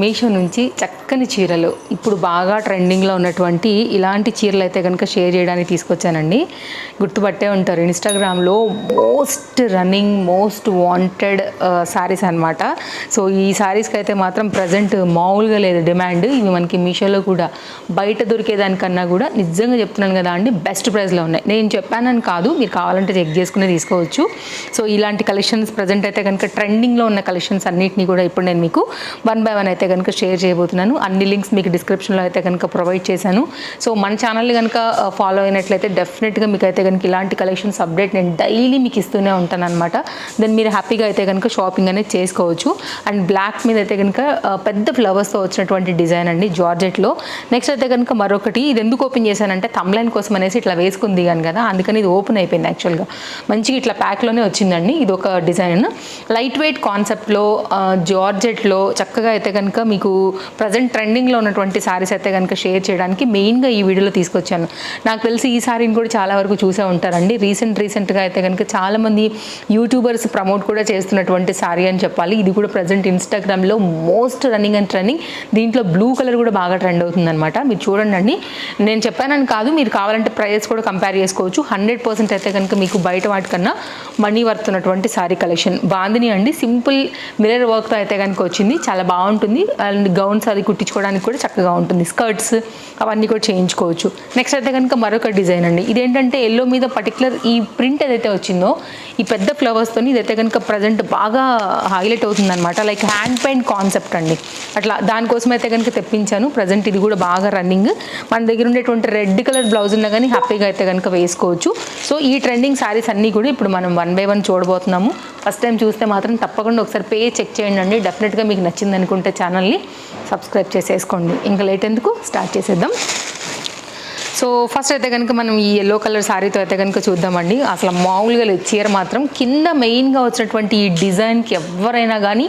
మీషో నుంచి చక్కని చీరలు. ఇప్పుడు బాగా ట్రెండింగ్లో ఉన్నటువంటి ఇలాంటి చీరలు అయితే కనుక షేర్ చేయడానికి తీసుకొచ్చానండి. గుర్తుపట్టే ఉంటారు. ఇన్స్టాగ్రామ్లో most running most wanted saris అనమాట సో ఈ శారీస్కి అయితే మాత్రం ప్రజెంట్ మామూలుగా లేదు డిమాండ్. ఇవి మనకి మీషోలో కూడా బయట దొరికేదానికన్నా కూడా నిజంగా చెప్తున్నాను కదా అండి బెస్ట్ ప్రైస్లో ఉన్నాయి. నేను చెప్పానని కాదు మీరు కావాలంటే చెక్ చేసుకుని తీసుకోవచ్చు. సో ఇలాంటి కలెక్షన్స్ ప్రజెంట్ అయితే కనుక ట్రెండింగ్లో ఉన్న కలెక్షన్స్ అన్నిటిని కూడా ఇప్పుడు నేను మీకు వన్ బై వన్ అయితే కనుక షేర్ చేయబోతున్నాను. అన్ని లింక్స్ మీకు డిస్క్రిప్షన్లో అయితే కనుక ప్రొవైడ్ చేశాను. సో మన ఛానల్ని కనుక ఫాలో అయినట్లయితే డెఫినెట్గా మీకు అయితే కనుక ఇలాంటి కలెక్షన్స్ అప్డేట్ నేను డైలీ మీకు ఇస్తూనే ఉంటాను అనమాట దెన్ మీరు హ్యాపీగా అయితే కనుక షాపింగ్ అనేది చేసుకోవచ్చు. అండ్ బ్లాక్ మీద అయితే కనుక పెద్ద ఫ్లవర్స్తో వచ్చినటువంటి డిజైన్ అండి జార్జెట్లో నెక్స్ట్ అయితే కనుక మరొకటి ఇది ఎందుకు ఓపెన్ చేశానంటే తమ్లైన్ కోసం అనేసి ఇట్లా వేసుకుంది దిగాను కదా అందుకని ఇది ఓపెన్ అయిపోయింది యాక్చువల్గా మంచిగా ఇట్లా ప్యాక్లోనే వచ్చిందండి ఇది ఒక డిజైన్ లైట్ వెయిట్ కాన్సెప్ట్లో జార్జెట్లో చక్కగా అయితే కనుక మీకు ప్రజెంట్ ట్రెండింగ్లో ఉన్నటువంటి శారీస్ అయితే కనుక షేర్ చేయడానికి మెయిన్గా ఈ వీడియోలో తీసుకొచ్చాను. నాకు తెలిసి ఈ శారీని కూడా చాలా వరకు చూసే ఉంటారండి. రీసెంట్ రీసెంట్గా అయితే కనుక చాలామంది యూట్యూబర్స్ ప్రమోట్ కూడా చేస్తున్నటువంటి శారీ అని చెప్పాలి. ఇది కూడా ప్రజెంట్ ఇన్స్టాగ్రామ్లో మోస్ట్ రన్నింగ్ అండ్ ట్రెండింగ్ దీంట్లో బ్లూ కలర్ కూడా బాగా ట్రెండ్ అవుతుందన్నమాట. మీరు చూడండి నేను చెప్పానని కాదు మీరు కావాలంటే ప్రైస్ కూడా కంపేర్ చేసుకోవచ్చు. హండ్రెడ్ పర్సెంట్ అయితే కనుక మీకు బయట వాటికన్నా మనీ వర్తున్నటువంటి శారీ కలెక్షన్ బాందిని అండి సింపుల్ మిరర్ వర్క్తో అయితే కనుక వచ్చింది. చాలా బాగుంటుంది. అండ్ గౌన్స్ అది కుట్టించుకోవడానికి కూడా చక్కగా ఉంటుంది. స్కర్ట్స్ అవన్నీ కూడా చేయించుకోవచ్చు. నెక్స్ట్ అయితే కనుక మరొక డిజైన్ అండి. ఇదేంటంటే ఎల్లో మీద పర్టికులర్ ఈ ప్రింట్ ఏదైతే వచ్చిందో ఈ పెద్ద ఫ్లవర్స్తో ఇదైతే కనుక ప్రజెంట్ బాగా హైలైట్ అవుతుంది అనమాట లైక్ హ్యాండ్ పెయింట్ కాన్సెప్ట్ అండి. అట్లా దానికోసం అయితే కనుక తెప్పించాను. ప్రజెంట్ ఇది కూడా బాగా రన్నింగ్ మన దగ్గర ఉండేటువంటి రెడ్ కలర్ బ్లౌజ్ ఉన్నా కానీ హ్యాపీగా అయితే కనుక వేసుకోవచ్చు. సో ఈ ట్రెండింగ్ శారీస్ అన్నీ కూడా ఇప్పుడు మనం వన్ బై వన్ చూడబోతున్నాము. ఫస్ట్ టైం చూస్తే మాత్రం తప్పకుండా ఒకసారి పే చెక్ చేయండి అండి. డెఫినెట్గా మీకు నచ్చింది అనుకుంటే ఛానల్ని సబ్స్క్రైబ్ చేసేసుకోండి. ఇంకా లేట్ ఎందుకు? స్టార్ట్ చేసేద్దాం. సో ఫస్ట్ అయితే కనుక మనం ఈ ఎల్లో కలర్ శారీతో అయితే కనుక చూద్దామండి. అసలు మామూలుగా లేదు. చీర మాత్రం కింద మెయిన్గా వచ్చినటువంటి ఈ డిజైన్కి ఎవరైనా కానీ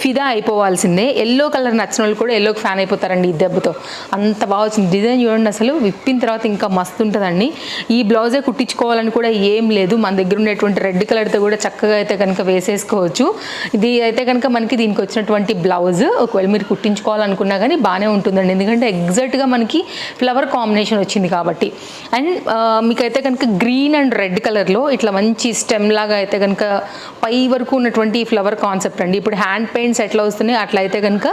ఫిదా అయిపోవాల్సిందే. ఎల్లో కలర్ నచ్చిన వాళ్ళు కూడా ఎల్లోకి ఫ్యాన్ అయిపోతారండి ఈ దెబ్బతో. అంత బాగా వచ్చింది డిజైన్ చూడండి అసలు. విప్పిన తర్వాత ఇంకా మస్తు ఉంటుందండి. ఈ బ్లౌజే కుట్టించుకోవాలని కూడా ఏం లేదు. మన దగ్గర ఉండేటువంటి రెడ్ కలర్తో కూడా చక్కగా అయితే కనుక వేసేసుకోవచ్చు. ఇది అయితే కనుక మనకి దీనికి వచ్చినటువంటి బ్లౌజ్ ఒకవేళ మీరు కుట్టించుకోవాలనుకున్నా కానీ బాగానే ఉంటుందండి. ఎందుకంటే ఎగ్జాక్ట్గా మనకి ఫ్లవర్ కాంబినేషన్ వచ్చింది కాబట్టి. అండ్ uh, మీకైతే కనుక గ్రీన్ అండ్ రెడ్ కలర్లో ఇట్లా మంచి స్టెమ్ లాగా అయితే కనుక పై వరకు ఉన్నటువంటి ఫ్లవర్ కాన్సెప్ట్ అండి. ఇప్పుడు హ్యాండ్ పెయింట్స్ ఎట్లా వస్తున్నాయి అట్లా అయితే కనుక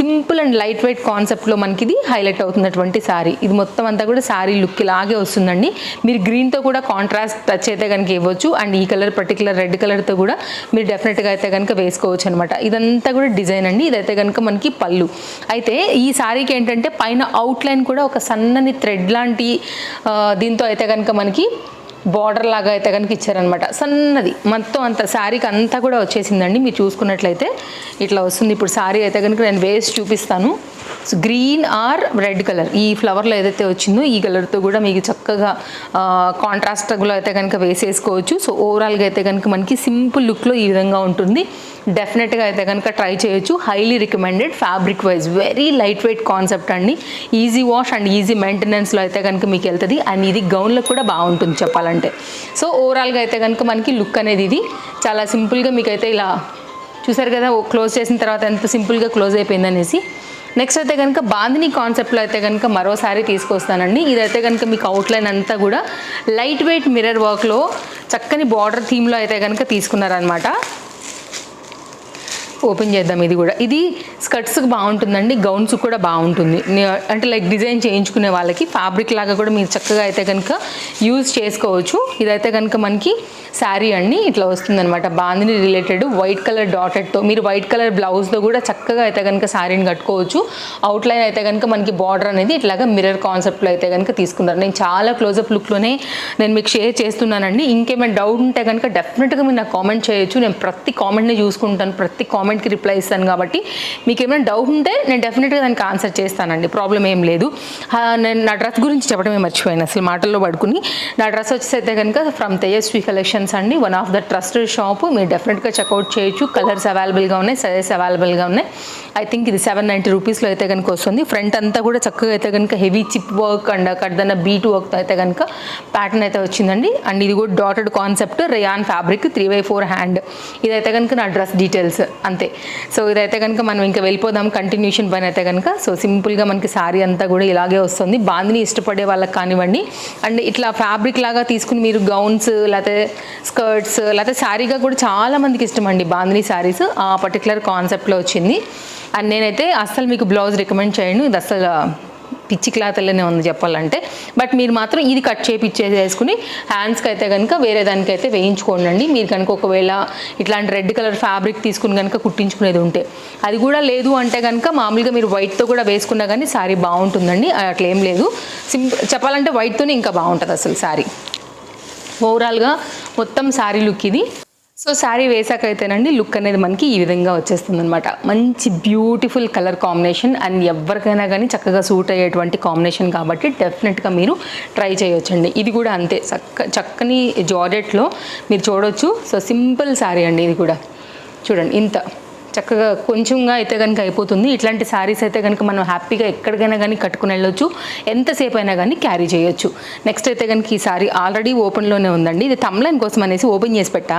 సింపుల్ అండ్ లైట్ వెయిట్ కాన్సెప్ట్లో మనకి ఇది హైలైట్ అవుతున్నటువంటి శారీ ఇది మొత్తం అంతా కూడా శారీ లుక్ ఇలాగే వస్తుందండి. మీరు గ్రీన్తో కూడా కాంట్రాస్ట్ టచ్ అయితే కనుక ఇవ్వచ్చు. అండ్ ఈ కలర్ పర్టికులర్ రెడ్ కలర్తో కూడా మీరు డెఫినెట్గా అయితే కనుక వేసుకోవచ్చు అనమాట ఇదంతా కూడా డిజైన్ అండి. ఇదైతే కనుక మనకి పళ్ళు. అయితే ఈ శారీకి ఏంటంటే పైన అవుట్లైన్ కూడా ఒక సన్నని థ్రెడ్ లాంటి ఇలాంటి దీంతో అయితే కనుక మనకి బార్డర్ లాగా అయితే కనుక ఇచ్చారనమాట సన్నది. మొత్తం అంత శారీకి అంతా కూడా వచ్చేసిందండి. మీరు చూసుకున్నట్లయితే ఇట్లా వస్తుంది. ఇప్పుడు శారీ అయితే కనుక నేను వేసి చూపిస్తాను. So green or red colour ఈ ఫ్లవర్లో ఏదైతే వచ్చిందో ఈ కలర్తో కూడా మీకు చక్కగా కాంట్రాస్ట్లో అయితే కనుక వేసేసుకోవచ్చు. సో ఓవరాల్గా అయితే కనుక మనకి సింపుల్ లుక్లో ఈ విధంగా ఉంటుంది. డెఫినెట్గా అయితే కనుక ట్రై చేయొచ్చు. Highly recommended fabric wise very light weight concept అండి ఈజీ వాష్ అండ్ ఈజీ మెయింటెనెన్స్లో అయితే కనుక మీకు వెళ్తుంది. అండ్ ఇది గౌన్లో కూడా బాగుంటుంది చెప్పాలంటే. సో ఓవరాల్గా అయితే కనుక మనకి లుక్ అనేది ఇది. చాలా సింపుల్గా మీకైతే ఇలా చూసారు కదా క్లోజ్ చేసిన తర్వాత ఎంత సింపుల్గా క్లోజ్ అయిపోయింది అనేసి నెక్స్ట్ అయితే కనుక బాందిని కాన్సెప్ట్లో అయితే కనుక మరోసారి తీసుకొస్తానండి. ఇదైతే కనుక మీకు అవుట్లైన్ అంతా కూడా లైట్ వెయిట్ మిర్రర్ వర్క్లో చక్కని బార్డర్ థీమ్లో అయితే కనుక తీసుకున్నారనమాట ఓపెన్ చేద్దాం ఇది కూడా. ఇది స్కర్ట్స్కి బాగుంటుందండి గౌన్స్ కూడా బాగుంటుంది. అంటే లైక్ డిజైన్ చేయించుకునే వాళ్ళకి ఫ్యాబ్రిక్ లాగా కూడా మీరు చక్కగా అయితే కనుక యూజ్ చేసుకోవచ్చు. ఇదైతే కనుక మనకి శారీ అండి ఇట్లా వస్తుందన్నమాట. బాందిని రిలేటెడ్ వైట్ కలర్ డాటెడ్తో మీరు వైట్ కలర్ బ్లౌజ్తో కూడా చక్కగా అయితే కనుక శారీని కట్టుకోవచ్చు. అవుట్లైన్ అయితే కనుక మనకి బార్డర్ అనేది ఇట్లాగా మిర్రర్ కాన్సెప్ట్లో అయితే కనుక తీసుకున్నారు నేను చాలా క్లోజప్ లుక్లోనే నేను మీకు షేర్ చేస్తున్నానండి. ఇంకేమైనా డౌట్ ఉంటే కనుక డెఫినెట్గా మీరు నాకు కామెంట్ చేయొచ్చు. నేను ప్రతి కామెంట్ని చూసుకుంటాను ప్రతి కామెంట్ కామెంట్కి రిప్లై ఇస్తాను కాబట్టి మీకు ఏమైనా డౌట్ ఉంటే నేను డెఫినెట్గా దానికి ఆన్సర్ చేస్తానండి. ప్రాబ్లం ఏం లేదు. నేను నా డ్రెస్ గురించి చెప్పడమే మర్చిపోయాను. అసలు మాటల్లో పడుకుని నా డ్రెస్ వచ్చేసి అయితే కనుక ఫ్రమ్ తేజస్వి కలెక్షన్స్ అండి. One of the trusted shop మీరు డెఫినెట్గా చెక్అవుట్ చేయొచ్చు. కలర్స్ అవైలబుల్గా ఉన్నాయి సైజెస్ అవైలబుల్గా ఉన్నాయి. ఐ థింక్ ఇది సెవెన్ నైంటీ రూపీస్లో అయితే కనుక వస్తుంది. ఫ్రంట్ అంతా కూడా చక్కగా అయితే కనుక హెవీ చిప్ వర్క్ అండ్ కడ్దన్న బీట్ వర్క్ అయితే కనుక ప్యాటర్న్ అయితే వచ్చిందండి. అండ్ ఇది కూడా dotted concept rayon fabric three by four hand ఇదైతే కనుక నా డ్రెస్ డీటెయిల్స్ అంత. సో ఇదైతే కనుక మనం ఇంకా వెళ్ళిపోదాం కంటిన్యూషన్ పైన అయితే కనుక. సో సింపుల్గా మనకి శారీ అంతా కూడా ఇలాగే వస్తుంది. బాందిని ఇష్టపడే వాళ్ళకి కానివ్వండి. అండ్ ఇట్లా ఫ్యాబ్రిక్ లాగా తీసుకుని మీరు గౌన్స్ లేకపోతే స్కర్ట్స్ లేకపోతే శారీగా కూడా చాలా మందికి ఇష్టం అండి బాందిని శారీస్ ఆ పర్టికులర్ కాన్సెప్ట్లో వచ్చింది. అండ్ నేనైతే అస్సలు మీకు బ్లౌజ్ రికమెండ్ చేయను. ఇది అస్సలు పిచ్చి క్లాత్లోనే ఉంది చెప్పాలంటే. బట్ మీరు మాత్రం ఇది కట్ చేపించేసుకుని హ్యాండ్స్కి అయితే కనుక వేరే దానికైతే వేయించుకోండి మీరు కనుక ఒకవేళ ఇట్లాంటి రెడ్ కలర్ ఫ్యాబ్రిక్ తీసుకుని కనుక కుట్టించుకునేది ఉంటే. అది కూడా లేదు అంటే కనుక మామూలుగా మీరు వైట్తో కూడా వేసుకున్నా కానీ శారీ బాగుంటుందండి. అట్లా ఏం లేదు. సింపుల్ చెప్పాలంటే వైట్తోనే ఇంకా బాగుంటుంది అసలు శారీ ఓవరాల్గా మొత్తం శారీ లుక్ ఇది. సో శారీ వేసాక అయితేనండి లుక్ అనేది మనకి ఈ విధంగా వచ్చేస్తుంది అనమాట మంచి బ్యూటిఫుల్ కలర్ కాంబినేషన్ అండ్ ఎవరికైనా కానీ చక్కగా సూట్ అయ్యేటువంటి కాంబినేషన్ కాబట్టి డెఫినెట్గా మీరు ట్రై చేయొచ్చండి. ఇది కూడా అంతే. చక్క చక్కని జార్జెట్లో మీరు చూడొచ్చు. సో సింపుల్ శారీ అండి ఇది కూడా. చూడండి ఇంత. చక్కగా కొంచెంగా అయితే కనుక అయిపోతుంది. ఇట్లాంటి శారీస్ అయితే కనుక మనం హ్యాపీగా ఎక్కడికైనా కానీ కట్టుకుని వెళ్ళొచ్చు. ఎంతసేపు అయినా కానీ క్యారీ చేయొచ్చు. నెక్స్ట్ అయితే కనుక ఈ శారీ ఆల్రెడీ ఓపెన్లోనే ఉందండి. ఇది తమ్లైన్ కోసం అనేసి ఓపెన్ చేసి పెట్టా.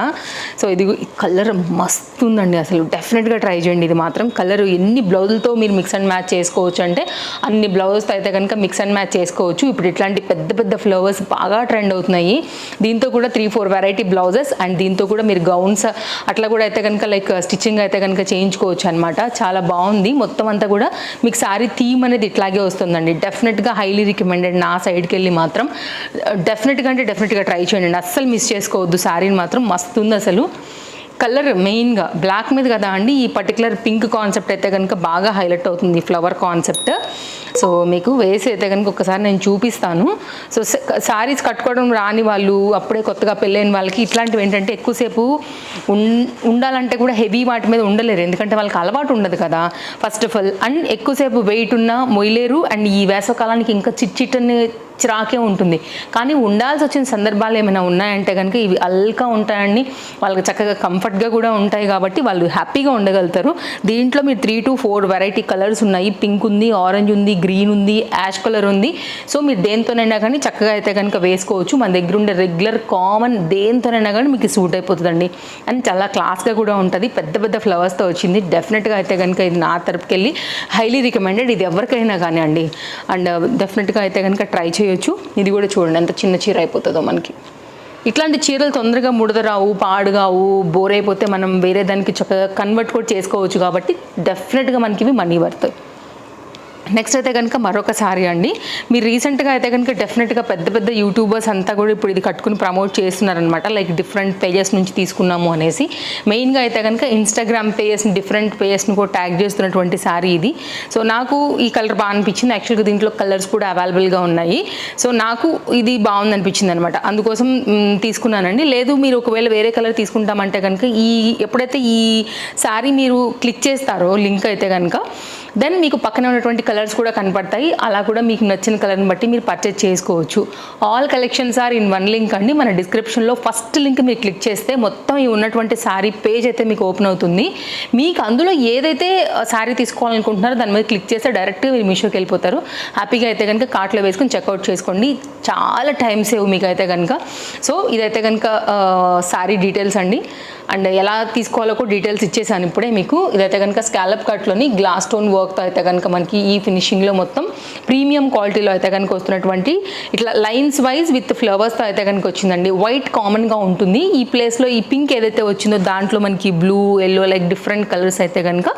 సో ఇది కలర్ మస్తు ఉందండి. అసలు డెఫినెట్గా ట్రై చేయండి. ఇది మాత్రం కలర్ ఎన్ని బ్లౌజులతో మీరు మిక్స్ అండ్ మ్యాచ్ చేసుకోవచ్చు అంటే అన్ని బ్లౌజ్తో అయితే కనుక మిక్స్ అండ్ మ్యాచ్ చేసుకోవచ్చు. ఇప్పుడు ఇట్లాంటి పెద్ద పెద్ద ఫ్లవర్స్ బాగా ట్రెండ్ అవుతున్నాయి. దీంతో కూడా three four variety blouses and దీంతో కూడా మీరు గౌన్స్ అట్లా కూడా అయితే కనుక లైక్ స్టిచ్చింగ్ అయితే కనుక చేయించుకోవచ్చు అనమాట చాలా బాగుంది. మొత్తం అంతా కూడా మీకు సారీ థీమ్ అనేది ఇట్లాగే వస్తుందండి. డెఫినెట్గా హైలీ రికమెండెడ్ నా సైడ్కి వెళ్ళి మాత్రం. డెఫినెట్గా అంటే డెఫినెట్గా ట్రై చేయండి. అస్సలు మిస్ చేసుకోవద్దు శారీని మాత్రం. మస్తు ఉంది అసలు. కలర్ మెయిన్గా బ్లాక్ మీద కదా అండి ఈ పర్టికులర్ పింక్ కాన్సెప్ట్ అయితే కనుక బాగా హైలైట్ అవుతుంది ఫ్లవర్ కాన్సెప్ట్. సో మీకు వేసి అయితే కనుక ఒకసారి నేను చూపిస్తాను. సో శారీస్ కట్టుకోవడం రాని వాళ్ళు అప్పుడే కొత్తగా పెళ్ళైన వాళ్ళకి ఇట్లాంటివి ఏంటంటే ఎక్కువసేపు ఉండాలంటే కూడా హెవీ వాటి మీద ఉండలేరు. ఎందుకంటే వాళ్ళకి అలవాటు ఉండదు కదా. ఫస్ట్ ఆఫ్ ఆల్ అండ్ ఎక్కువసేపు వెయిట్ ఉన్నా మొయ్యలేరు అండ్ ఈ వేసవకాలానికి ఇంకా చిట్ చిట్చిట్టని చిరాకే ఉంటుంది. కానీ ఉండాల్సి వచ్చిన సందర్భాలు ఏమైనా ఉన్నాయంటే కనుక ఇవి అల్కా ఉంటాయండి. వాళ్ళకి చక్కగా కంఫర్ట్గా కూడా ఉంటాయి కాబట్టి వాళ్ళు హ్యాపీగా ఉండగలుగుతారు. దీంట్లో మీరు three to four variety colours ఉన్నాయి. పింక్ ఉంది ఆరెంజ్ ఉంది గ్రీన్ ఉంది యాష్ కలర్ ఉంది. సో మీరు దేనితోనైనా కానీ చక్కగా అయితే కనుక వేసుకోవచ్చు. మన దగ్గర ఉండే రెగ్యులర్ కామన్ దేనితోనైనా కానీ మీకు సూట్ అయిపోతుందండి. అండ్ చాలా క్లాస్గా కూడా ఉంటుంది. పెద్ద పెద్ద ఫ్లవర్స్తో వచ్చింది. డెఫినెట్గా అయితే కనుక ఇది నా తరపుకి వెళ్ళి హైలీ రికమెండెడ్. ఇది ఎవరికైనా కానీ అండి అండ్ డెఫినెట్గా అయితే కనుక ట్రై చేయొచ్చు. ఇది కూడా చూడండి ఎంత చిన్న చీర అయిపోతుందో మనకి. ఇట్లాంటి చీరలు తొందరగా ముడదరావు పాడుగావు బోర్ అయిపోతే మనం వేరే దానికి చక్కగా కన్వర్ట్ కూడా చేసుకోవచ్చు కాబట్టి డెఫినెట్గా మనకి ఇవి మనీ పడతాయి నెక్స్ట్ అయితే కనుక మరొక సారీ అండి. మీరు రీసెంట్గా అయితే కనుక డెఫినెట్గా పెద్ద పెద్ద యూట్యూబర్స్ అంతా కూడా ఇప్పుడు ఇది కట్టుకుని ప్రమోట్ చేస్తున్నారనమాట లైక్ డిఫరెంట్ పేజెస్ నుంచి తీసుకున్నాము అనేసి. మెయిన్గా అయితే కనుక ఇన్స్టాగ్రామ్ పేజెస్ని డిఫరెంట్ పేజెస్ని కూడా ట్యాగ్ చేస్తున్నటువంటి సారీ ఇది. సో నాకు ఈ కలర్ బాగా అనిపించింది. యాక్చువల్గా దీంట్లో కలర్స్ కూడా అవైలబుల్గా ఉన్నాయి. సో నాకు ఇది బాగుంది అనిపించింది అనమాట అందుకోసం తీసుకున్నానండి. లేదు మీరు ఒకవేళ వేరే కలర్ తీసుకుంటామంటే కనుక ఈ ఎప్పుడైతే ఈ శారీ మీరు క్లిక్ చేస్తారో లింక్ అయితే కనుక దెన్ మీకు పక్కన ఉన్నటువంటి కలర్స్ కూడా కనపడతాయి. అలా కూడా మీకు నచ్చిన కలర్ని బట్టి మీరు పర్చేజ్ చేసుకోవచ్చు. All collections are in one link అండి. మన డిస్క్రిప్షన్లో ఫస్ట్ లింక్ మీరు క్లిక్ చేస్తే మొత్తం ఈ ఉన్నటువంటి శారీ పేజ్ అయితే మీకు ఓపెన్ అవుతుంది. మీకు అందులో ఏదైతే శారీ తీసుకోవాలనుకుంటున్నారో దాని మీద క్లిక్ చేస్తే డైరెక్ట్గా మీరు మీషోకి వెళ్ళిపోతారు. హ్యాపీగా అయితే కనుక కార్ట్లో వేసుకొని చెక్అవుట్ చేసుకోండి. చాలా టైం సేవ్ మీకు అయితే కనుక సో ఇదైతే కనుక శారీ డీటెయిల్స్ అండి. అండ్ ఎలా తీసుకోవాలో కూడా డీటెయిల్స్ ఇచ్చేసాను ఇప్పుడే మీకు. ఇదైతే కనుక స్కాలప్ కట్లోని గ్లాస్ స్టోన్ వర్క్తో అయితే కనుక మనకి ఈ ఫినిషింగ్లో మొత్తం ప్రీమియం క్వాలిటీలో అయితే కనుక వస్తున్నటువంటి ఇట్లా లైన్స్ వైజ్ విత్ ఫ్లవర్స్తో అయితే కనుక వచ్చిందండి. వైట్ కామన్గా ఉంటుంది. ఈ ప్లేస్లో ఈ పింక్ ఏదైతే వచ్చిందో దాంట్లో మనకి blue yellow like different colours అయితే కనుక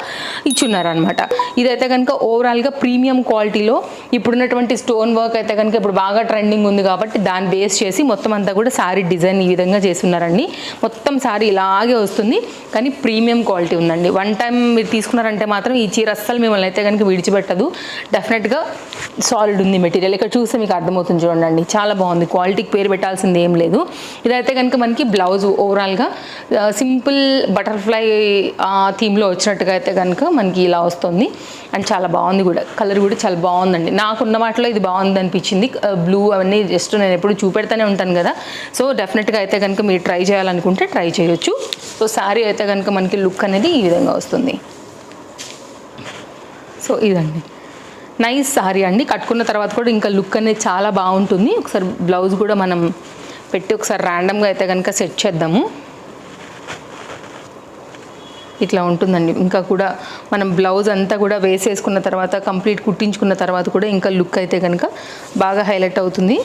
ఇచ్చున్నారనమాట ఇదైతే కనుక ఓవరాల్గా ప్రీమియం క్వాలిటీలో ఇప్పుడున్నటువంటి స్టోన్ వర్క్ అయితే కనుక ఇప్పుడు బాగా ట్రెండింగ్ ఉంది కాబట్టి దాన్ని బేస్ చేసి మొత్తం అంతా కూడా శారీ డిజైన్ ఈ విధంగా చేస్తున్నారండి. మొత్తం శారీ ఇలా ఇలాగే వస్తుంది. కానీ ప్రీమియం క్వాలిటీ ఉందండి. వన్ టైం మీరు తీసుకున్నారంటే మాత్రం ఈ చీర అస్సలు మిమ్మల్ని అయితే కనుక విడిచిపెట్టదు. డెఫినెట్గా సాలిడ్ ఉంది మెటీరియల్ ఇక్కడ చూస్తే మీకు అర్థమవుతుంది చూడండి చాలా బాగుంది. క్వాలిటీకి పేరు పెట్టాల్సింది ఏం లేదు. ఇదైతే కనుక మనకి బ్లౌజ్ ఓవరాల్గా సింపుల్ బటర్ఫ్లై థీమ్లో వచ్చినట్టుగా అయితే కనుక మనకి ఇలా వస్తుంది. అండ్ చాలా బాగుంది కూడా. కలర్ కూడా చాలా బాగుందండి. నాకున్న మాటలో ఇది బాగుంది అనిపించింది. బ్లూ అవన్నీ జస్ట్ నేను ఎప్పుడు చూపెడతానే ఉంటాను కదా. సో డెఫినెట్గా అయితే కనుక మీరు ట్రై చేయాలనుకుంటే ట్రై చేయొచ్చు. సో శారీ అయితే కనుక మనకి లుక్ అనేది ఈ విధంగా వస్తుంది. సో ఇదండి. నైస్ శారీ అండి. కట్టుకున్న తర్వాత కూడా ఇంకా లుక్ అనేది చాలా బాగుంటుంది. ఒకసారి బ్లౌజ్ కూడా మనం పెట్టి ఒకసారి ర్యాండమ్గా అయితే కనుక సెట్ చేద్దాము. ఇట్లా ఉంటుందండి. ఇంకా కూడా మనం బ్లౌజ్ అంతా కూడా వేసేసుకున్న తర్వాత కంప్లీట్ కుట్టించుకున్న తర్వాత కూడా ఇంకా లుక్ అయితే కనుక బాగా హైలైట్ అవుతుంది.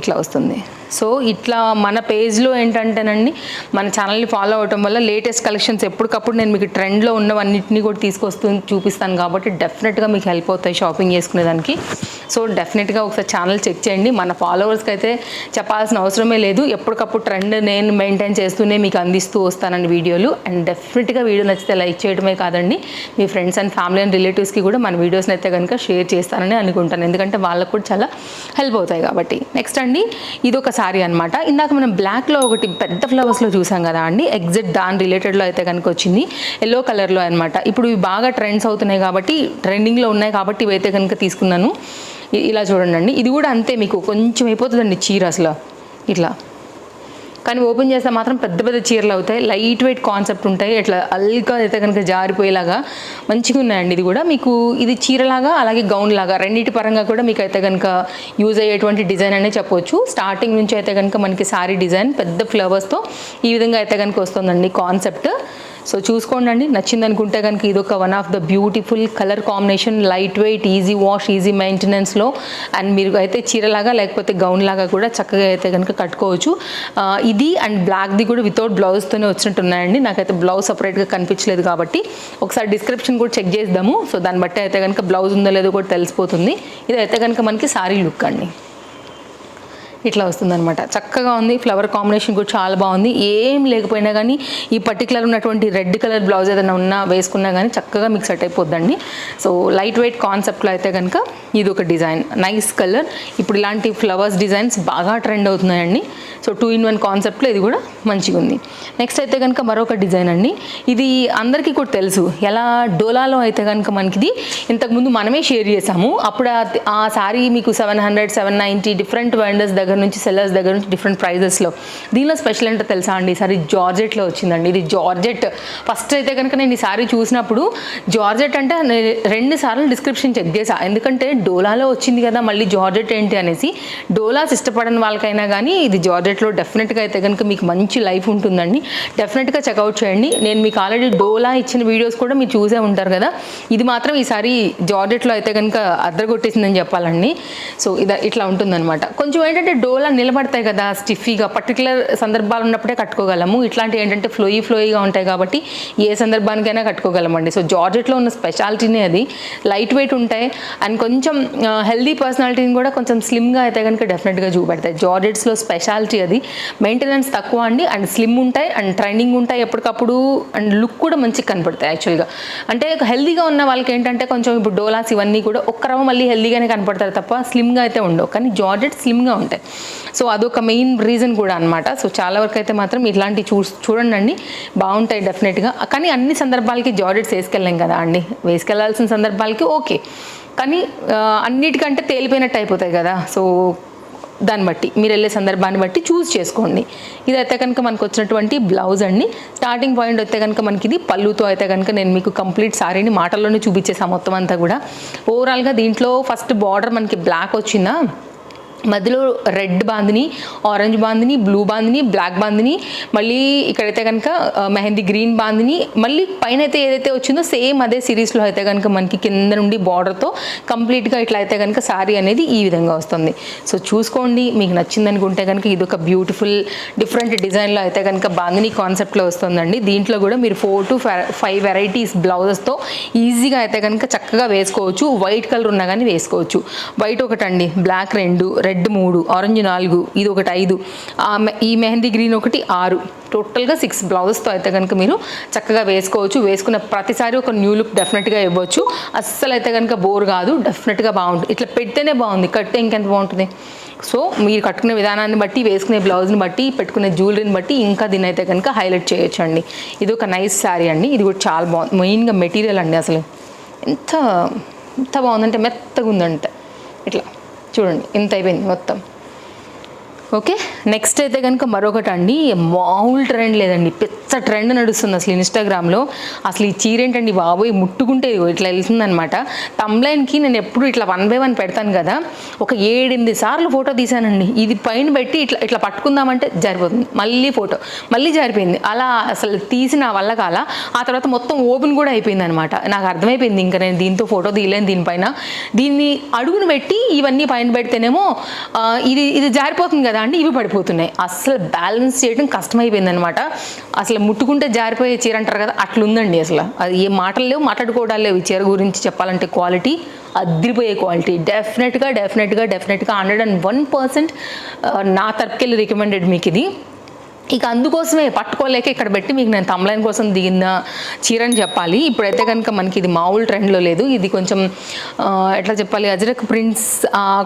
ఇట్లా వస్తుంది. సో ఇట్లా మన పేజ్లో ఏంటంటేనండి మన ఛానల్ని ఫాలో అవటం వల్ల లేటెస్ట్ కలెక్షన్స్ ఎప్పటికప్పుడు నేను మీకు ట్రెండ్లో ఉన్నవన్నింటినీ కూడా తీసుకొస్తూ చూపిస్తాను కాబట్టి డెఫినెట్గా మీకు హెల్ప్ అవుతాయి షాపింగ్ చేసుకునేదానికి. సో డెఫినెట్గా ఒకసారి ఛానల్ చెక్ చేయండి. మన ఫాలోవర్స్కి అయితే చెప్పాల్సిన అవసరమే లేదు. ఎప్పటికప్పుడు ట్రెండ్ నేను మెయింటైన్ చేస్తూనే మీకు అందిస్తూ వస్తానండి వీడియోలు. అండ్ డెఫినెట్గా వీడియో నచ్చితే లైక్ చేయడమే కాదండి. మీ ఫ్రెండ్స్ అండ్ ఫ్యామిలీ అండ్ రిలేటివ్స్కి కూడా మన వీడియోస్ని అయితే కనుక షేర్ చేస్తానని అనుకుంటాను. ఎందుకంటే వాళ్ళకు కూడా చాలా హెల్ప్ అవుతాయి కాబట్టి. నెక్స్ట్ అండి ఇది ఒక శారీ అనమాట ఇందాక మనం బ్లాక్లో ఒకటి పెద్ద ఫ్లవర్స్లో చూసాం కదా అండి. ఎగ్జిట్ దాని రిలేటెడ్లో అయితే కనుక వచ్చింది. ఎల్లో కలర్లో అనమాట ఇప్పుడు ఇవి బాగా ట్రెండ్స్ అవుతున్నాయి కాబట్టి ట్రెండింగ్లో ఉన్నాయి కాబట్టి ఇవైతే కనుక తీసుకున్నాను. ఇలా చూడండి అండి. ఇది కూడా అంతే మీకు కొంచెం అయిపోతుందండి చీర అసలు. ఇట్లా. కానీ ఓపెన్ చేస్తే మాత్రం పెద్ద పెద్ద చీరలు అవుతాయి. లైట్ వెయిట్ కాన్సెప్ట్ ఉంటాయి. ఇట్లా అల్గా అయితే కనుక జారిపోయేలాగా మంచిగా ఉన్నాయండి ఇది కూడా. మీకు ఇది చీరలాగా అలాగే గౌన్ లాగా రెండింటి పరంగా కూడా మీకు అయితే కనుక యూజ్ అయ్యేటువంటి డిజైన్ అనే చెప్పొచ్చు. స్టార్టింగ్ నుంచి అయితే కనుక మనకి శారీ డిజైన్ పెద్ద ఫ్లవర్స్తో ఈ విధంగా అయితే కనుక వస్తుందండి కాన్సెప్ట్ సో చూసుకోండి అండి నచ్చింది అనుకుంటే కనుక ఇది ఒక one of the beautiful colour combination light weight easy wash easy మెయింటెనెన్స్లో and మీరు అయితే చీరలాగా లేకపోతే గౌన్ లాగా కూడా చక్కగా అయితే కనుక కట్టుకోవచ్చు. ఇది అండ్ బ్లాక్ది కూడా వితౌట్ బ్లౌజ్తోనే వచ్చినట్టున్నాయండి నాకైతే బ్లౌజ్ సపరేట్గా కనిపించలేదు కాబట్టి. ఒకసారి డిస్క్రిప్షన్ కూడా చెక్ చేద్దాము. సో దాన్ని బట్టి అయితే కనుక బ్లౌజ్ ఉందో లేదో కూడా తెలిసిపోతుంది. ఇది అయితే కనుక మనకి సారీ లుక్ అండి. ఇట్లా వస్తుందనమాట చక్కగా ఉంది ఫ్లవర్ కాంబినేషన్ కూడా చాలా బాగుంది. ఏం లేకపోయినా కానీ ఈ పర్టికులర్ ఉన్నటువంటి రెడ్ కలర్ బ్లౌజ్ ఏదైనా ఉన్నా వేసుకున్నా కానీ చక్కగా మీకు సెట్ అయిపోద్దండి. సో లైట్ వెయిట్ కాన్సెప్ట్లో అయితే కనుక ఇది ఒక డిజైన్ నైస్ కలర్ ఇప్పుడు ఇలాంటి ఫ్లవర్స్ డిజైన్స్ బాగా ట్రెండ్ అవుతున్నాయండి. సో టూ ఇన్ వన్ కాన్సెప్ట్లో ఇది కూడా మంచిగా ఉంది. నెక్స్ట్ అయితే కనుక మరొక డిజైన్ అండి. ఇది అందరికీ కూడా తెలుసు. ఎలా డోలాలో అయితే కనుక మనకి ఇది ఇంతకుముందు మనమే షేర్ చేసాము అప్పుడు ఆ- సారీ మీకు seven hundred seven ninety different vendors దగ్గర నుంచి సెల్లర్స్ దగ్గర నుంచి డిఫరెంట్ ప్రైజెస్లో దీనిలో స్పెషల్ ఏంటో తెలుసా అండి? ఈ సారీ జార్జెట్లో వచ్చిందండి. ఇది జార్జెట్. ఫస్ట్ అయితే కనుక నేను ఈ సారీ చూసినప్పుడు జార్జెట్ అంటే రెండు సార్లు డిస్క్రిప్షన్ చెక్ చేసా ఎందుకంటే డోలాలో వచ్చింది కదా మళ్ళీ జార్జెట్ ఏంటి అనేసి డోలాస్ ఇష్టపడని వాళ్ళకైనా కానీ ఇది జార్జెట్ వాలెట్లో డెఫినెట్గా అయితే కనుక మీకు మంచి లైఫ్ ఉంటుందండి. డెఫినెట్గా చెక్అవుట్ చేయండి. నేను మీకు ఆల్రెడీ డోలా ఇచ్చిన వీడియోస్ కూడా మీరు చూసే ఉంటారు కదా. ఇది మాత్రం ఈసారి జార్జెట్లో అయితే కనుక అద్దరగొట్టేసిందని చెప్పాలండి. సో ఇది ఇట్లా ఉంటుందన్నమాట. కొంచెం ఏంటంటే డోలా నిలబడతాయి కదా స్టిఫీగా పర్టికులర్ సందర్భాలు ఉన్నప్పుడే కట్టుకోగలము. ఇట్లాంటివి ఏంటంటే ఫ్లోయి ఫ్లోయిగా ఉంటాయి కాబట్టి ఏ సందర్భానికైనా కట్టుకోగలమండి. సో జార్జెట్లో ఉన్న స్పెషాలిటీనే అది. లైట్ వెయిట్ ఉంటాయి. అండ్ కొంచెం uh, హెల్దీ పర్సనాలిటీని కూడా కొంచెం స్లిమ్గా అయితే కనుక డెఫినెట్గా చూపెడతాయి. జార్జెట్స్లో స్పెషాలిటీ అది. మెయింటెనెన్స్ తక్కువ అండి అండ్ స్లిమ్ ఉంటాయి అండ్ ట్రైనింగ్ ఉంటాయి ఎప్పటికప్పుడు అండ్ లుక్ కూడా మంచిగా కనపడతాయి యాక్చువల్గా అంటే హెల్దీగా ఉన్న వాళ్ళకి ఏంటంటే కొంచెం ఇప్పుడు డోలాస్ ఇవన్నీ కూడా ఒక్క రవ్వ మళ్ళీ హెల్దీగానే కనపడతారు తప్ప స్లిమ్గా అయితే ఉండవు. కానీ జార్జెట్ స్లిమ్గా ఉంటాయి. సో అదొక మెయిన్ రీజన్ కూడా అనమాట సో చాలా వరకు అయితే మాత్రం ఇట్లాంటివి చూ చూడండి అండి బాగుంటాయి డెఫినెట్గా కానీ అన్ని సందర్భాలకి జార్జెట్స్ వేసుకెళ్ళాం కదా అండి. వేసుకెళ్ళాల్సిన సందర్భాలకి ఓకే. కానీ అన్నిటికంటే తేలిపోయినట్టు అయిపోతాయి కదా. సో దాన్ని బట్టి మీరు వెళ్ళే సందర్భాన్ని బట్టి చూస్ చేసుకోండి. ఇది అయితే కనుక మనకు వచ్చినటువంటి బ్లౌజ్ అండి. స్టార్టింగ్ పాయింట్ అయితే కనుక మనకి ఇది పళ్ళుతో అయితే కనుక నేను మీకు కంప్లీట్ సారీని మాటల్లోనే చూపించేసా మొత్తం అంతా కూడా. ఓవరాల్గా దీంట్లో ఫస్ట్ బార్డర్ మనకి బ్లాక్ వచ్చిందా? మధ్యలో red bandhani orange bandhani blue bandhani black bandhani మళ్ళీ ఇక్కడైతే కనుక మెహందీ గ్రీన్ బాందిని మళ్ళీ పైన అయితే ఏదైతే వచ్చిందో సేమ్ అదే సిరీస్లో అయితే కనుక మనకి కింద నుండి బార్డర్తో కంప్లీట్గా ఇట్లా అయితే కనుక శారీ అనేది ఈ విధంగా వస్తుంది. సో చూసుకోండి మీకు నచ్చింది అనుకుంటే కనుక ఇది ఒక బ్యూటిఫుల్ డిఫరెంట్ డిజైన్లో అయితే కనుక బాందిని కాన్సెప్ట్లో వస్తుందండి. దీంట్లో కూడా మీరు ఫోర్ టు ఫైవ్ వెరైటీస్ బ్లౌజెస్తో ఈజీగా అయితే కనుక చక్కగా వేసుకోవచ్చు. వైట్ కలర్ ఉన్నా కానీ వేసుకోవచ్చు. వైట్ ఒకటండి బ్లాక్ రెండు రెడ్ రెడ్ మూడు ఆరెంజ్ నాలుగు ఇది ఒకటి ఐదు. ఈ మెహందీ గ్రీన్ ఒకటి ఆరు. టోటల్గా సిక్స్ బ్లౌజెస్తో అయితే కనుక మీరు చక్కగా వేసుకోవచ్చు. వేసుకున్న ప్రతిసారి ఒక న్యూ లుక్ డెఫినెట్గా ఇవ్వచ్చు. అస్సలు అయితే కనుక బోర్ కాదు. డెఫినెట్గా బాగుంటుంది. ఇట్లా పెడితేనే బాగుంది. కట్టే ఇంకెంత బాగుంటుంది? సో మీరు కట్టుకునే విధానాన్ని బట్టి వేసుకునే బ్లౌజ్ని బట్టి పెట్టుకునే జ్యువెలరీని బట్టి ఇంకా దీన్ని అయితే కనుక హైలైట్ చేయొచ్చు అండి ఇది ఒక నైస్ శారీ అండి. ఇది కూడా చాలా బాగుంది మెయిన్గా మెటీరియల్ అండి అసలు. ఎంత ఎంత బాగుందంటే మెత్తగా ఉందంటే. ఇట్లా. చూడండి ఇంత అయిపోయింది మొత్తం. ఓకే? నెక్స్ట్ అయితే కనుక మరొకటి అండి. మామూలు ట్రెండ్ లేదండి. పెద్ద ట్రెండ్ నడుస్తుంది అసలు ఇన్స్టాగ్రామ్లో అసలు ఈ చీర ఏంటండి బాబోయ్? ముట్టుకుంటే ఇట్లా ఇట్లా వెళ్తుందనమాట తమ్లైన్కి నేను ఎప్పుడు ఇట్లా వన్ బై వన్ పెడతాను కదా. ఒక ఏడెనిమిది సార్లు ఫోటో తీశానండి. ఇది పైన పెట్టి ఇట్లా ఇట్లా పట్టుకుందామంటే జారిపోతుంది. మళ్ళీ ఫోటో మళ్ళీ జారిపోయింది. అలా అసలు తీసి నా వల్ల కాల ఆ తర్వాత మొత్తం ఓపెన్ కూడా అయిపోయింది అనమాట నాకు అర్థమైపోయింది. ఇంకా నేను దీంతో ఫోటో తీయలేను దీనిపైన. దీన్ని అడుగును పెట్టి ఇవన్నీ పైన పెడితేనేమో ఇది ఇది జారిపోతుంది కదా. అండి ఇవి పడిపోతున్నాయి. అసలు బ్యాలెన్స్ చేయడం కష్టమైపోయింది అనమాట అసలు ముట్టుకుంటే జారిపోయే చీర అంటారు కదా అట్లుందండి అసలు. అది ఏ మాటలు లేవు మాట్లాడుకోవడాలు లేవు ఈ చీర గురించి చెప్పాలంటే క్వాలిటీ అదిరిపోయే క్వాలిటీ. డెఫినెట్గా డెఫినెట్గా డెఫినెట్గా హండ్రెడ్ అండ్ వన్ పర్సెంట్ నా తరపుకెళ్ళి రికమెండెడ్ మీకు ఇది ఇక అందుకోసమే పట్టుకోలేక ఇక్కడ పెట్టి మీకు నేను తమ్లైన్ కోసం దిగిన చీరని చెప్పాలి. ఇప్పుడైతే కనుక మనకి ఇది మామూలు ట్రెండ్లో లేదు. ఇది కొంచెం ఎట్లా చెప్పాలి? అజరక్ ప్రింట్స్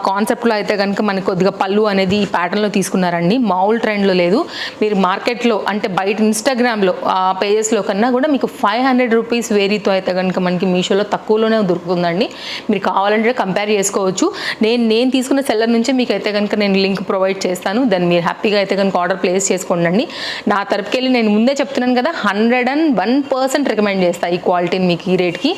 కాన్సెప్ట్లో అయితే కనుక మనకి కొద్దిగా పళ్ళు అనేది ఈ ప్యాటర్న్లో తీసుకున్నారండి. మామూలు ట్రెండ్లో లేదు. మీరు మార్కెట్లో అంటే బయట ఇన్స్టాగ్రామ్లో ఆ పేజెస్లో కన్నా కూడా మీకు ఫైవ్ హండ్రెడ్ రూపీస్ వేరీతో అయితే కనుక మనకి మీషోలో తక్కువలోనే దొరుకుతుందండి. మీరు కావాలంటే కంపేర్ చేసుకోవచ్చు. నేను నేను తీసుకున్న సెల్లర్ నుంచే మీకు అయితే కనుక నేను లింక్ ప్రొవైడ్ చేస్తాను. దాన్ని మీరు హ్యాపీగా అయితే కనుక ఆర్డర్ ప్లేస్ చేసుకోండి. నా తరపుకెళ్ళి నేను ముందే చెప్తున్నాను కదా hundred and one percent recommend చేస్తాను ఈ క్వాలిటీని మీకు ఈ రేట్కి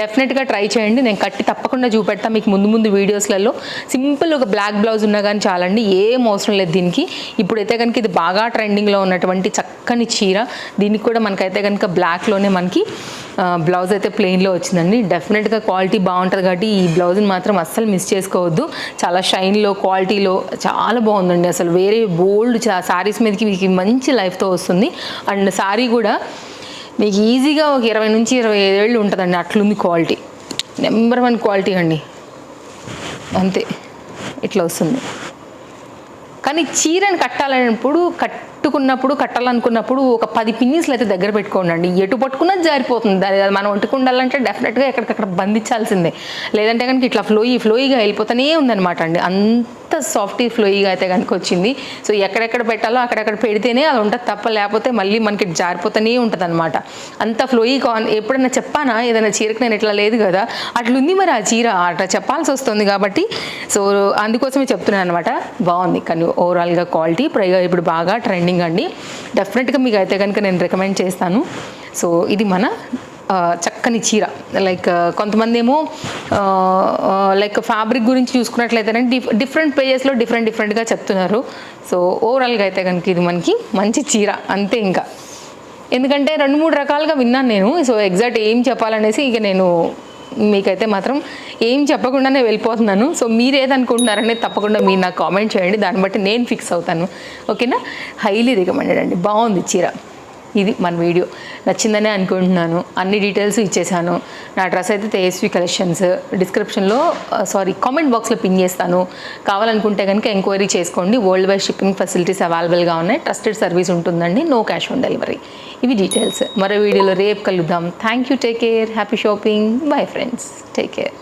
డెఫినెట్గా ట్రై చేయండి. నేను కట్టి తప్పకుండా చూపెడతా మీకు ముందు ముందు వీడియోస్లలో సింపుల్ ఒక బ్లాక్ బ్లౌజ్ ఉన్నా కానీ చాలండి ఏం అవసరం లేదు దీనికి. ఇప్పుడైతే కనుక ఇది బాగా ట్రెండింగ్లో ఉన్నటువంటి చక్కని చీర. దీనికి కూడా మనకైతే కనుక బ్లాక్లోనే మనకి బ్లౌజ్ అయితే ప్లెయిన్లో వచ్చిందండి. డెఫినెట్గా క్వాలిటీ బాగుంటుంది కాబట్టి ఈ బ్లౌజ్ని మాత్రం అస్సలు మిస్ చేసుకోవద్దు. చాలా షైన్లో క్వాలిటీలో చాలా బాగుందండి. అసలు వేరే బోల్డ్ శారీస్ మీదకి మీకు మంచి లైఫ్తో వస్తుంది. అండ్ శారీ కూడా మీకు ఈజీగా ఒక ఇరవై నుంచి ఇరవై ఏళ్ళు ఉంటుందండి అట్లుంది క్వాలిటీ. నెంబర్ వన్ క్వాలిటీ అండి. అంతే. ఇట్లా వస్తుంది. కానీ చీరని కట్టాలన్నప్పుడు పట్టుకున్నప్పుడు కట్టాలనుకున్నప్పుడు ఒక పది పిన్నిస్లు అయితే దగ్గర పెట్టుకోండి ఎటు పట్టుకున్నా జారిపోతుంది. అది మనం ఒంటికి ఉండాలంటే డెఫినెట్గా ఎక్కడికక్కడ బంధించాల్సిందే. లేదంటే కనుక ఇట్లా ఫ్లోయి ఫ్లోయిగా వెళ్ళిపోతూనే ఉందన్నమాట అండి. అంత సాఫ్టీ ఫ్లోయిగా అయితే కనుక వచ్చింది. సో ఎక్కడెక్కడ పెట్టాలో అక్కడెక్కడ పెడితేనే అది ఉంటుంది తప్ప లేకపోతే మళ్ళీ మనకి జారిపోతూనే ఉంటుంది అనమాట అంత ఫ్లోయి కాన్ ఎప్పుడైనా చెప్పానా? ఏదైనా చీరకు నేను ఇట్లా లేదు కదా. అట్లుంది మరి ఆ చీర. అట్లా చెప్పాల్సి వస్తుంది కాబట్టి. సో అందుకోసమే చెప్తున్నాను అనమాట బాగుంది. కానీ ఓవరాల్గా క్వాలిటీ ఇప్పుడు ఇప్పుడు బాగా ట్రెండ్ ట్రెండింగ్ అండి. డెఫినెట్గా మీకు అయితే కనుక నేను రికమెండ్ చేస్తాను. సో ఇది మన చక్కని చీర. లైక్ కొంతమంది ఏమో లైక్ ఫ్యాబ్రిక్ గురించి చూసుకున్నట్లయితే డిఫ్ డిఫరెంట్ పేజెస్లో డిఫరెంట్ డిఫరెంట్గా చెప్తున్నారు. సో ఓవరాల్గా అయితే కనుక ఇది మనకి మంచి చీర. అంతే ఇంకా. ఎందుకంటే రెండు మూడు రకాలుగా విన్నాను నేను. సో ఎగ్జాక్ట్ ఏం చెప్పాలనేసి ఇక నేను మీకైతే మాత్రం ఏం చెప్పకుండానే వెళ్ళిపోతున్నాను. సో మీరు ఏదనుకుంటున్నారనేది తప్పకుండా మీరు నాకు కామెంట్ చేయండి. దాన్ని బట్టి నేను ఫిక్స్ అవుతాను. ఓకేనా? హైలీ రికమెండెడ్ అండి. బాగుంది చీర. ఇది మన వీడియో. నచ్చిందనే అనుకుంటున్నాను. అన్ని డీటెయిల్స్ ఇచ్చేసాను. నా డ్రెస్ అయితే తేజస్వి కలెక్షన్స్ డిస్క్రిప్షన్లో సారీ కామెంట్ బాక్స్లో పిన్ చేస్తాను. కావాలనుకుంటే కనుక ఎంక్వైరీ చేసుకోండి. వరల్డ్ వైడ్ షిప్పింగ్ ఫెసిలిటీస్ అవైలబుల్గా ఉన్నాయి. ట్రస్టెడ్ సర్వీస్ ఉంటుందండి. నో క్యాష్ ఆన్ డెలివరీ ఇవి డీటెయిల్స్ మరో వీడియోలో రేపు కలుద్దాం. Thank you take care happy shopping bye friends take care